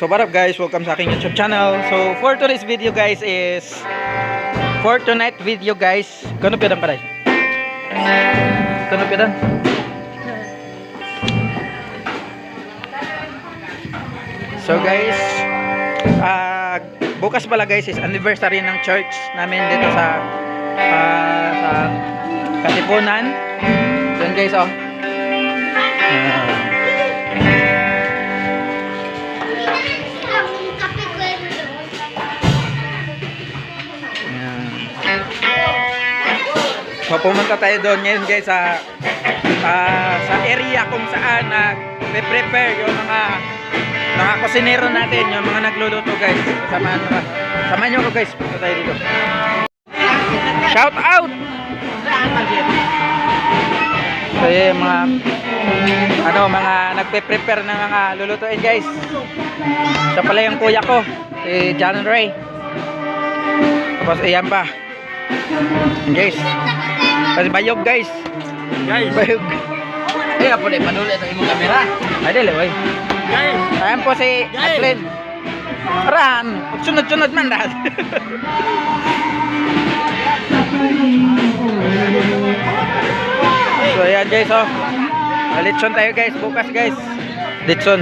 So what up guys, welcome sa aking YouTube channel. So for today's video guys is for tonight video guys. Kano pidan paray? Kano pidan? So guys, ah bukas pala guys is anniversary ng church namin dito sa ah, sa Katipunan. Yan guys oh. Ah. So pumunta tayo doon ngayon guys sa ah, sa area kung saan na prepare yung mga mga kusinero natin, yung mga nagluluto guys. Samahan nyo. Samahan nyo ko guys. Punta tayo dito. Shout out! So yung mga ano, mga nagpe-prepare ng mga lulutuin guys. Siya pala yung kuya ko, si John Ray. Tapos ayan pa. Guys. Kasi bayog guys. Guys, Bayog. kaya po na ipanulit ang imong kamera. Ay, dili, boy. Guys, Ayan po si Guys. Adlin. Arahan. Sunod-sunod man lahat. so ayan guys oh. Litson tayo guys. Bukas guys. Litson.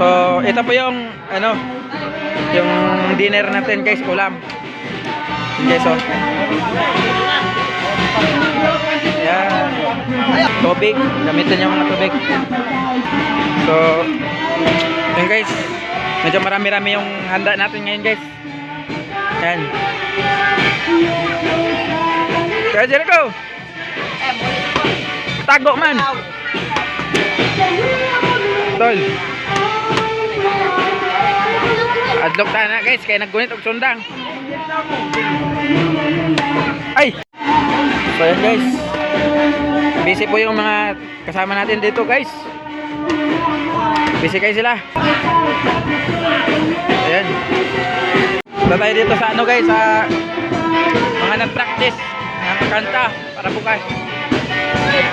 So ito po yung ano yung dinner natin guys. Ulam. Guys oh. Ayan. Tubig. Gamitin yung mga tubig. So, yun guys. Medyo marami-rami yung handa natin ngayon guys. Yan. Kaya Jericho! Tago man! Tol! Adlok tayo na guys, kaya naggunit og sundang. Ay! So yan guys. Busy po yung mga kasama natin dito guys. Busy kayo sila. Ayan. Punta tayo dito sa ano guys, sa mga nag-practice ng kanta para bukas. Sayaw,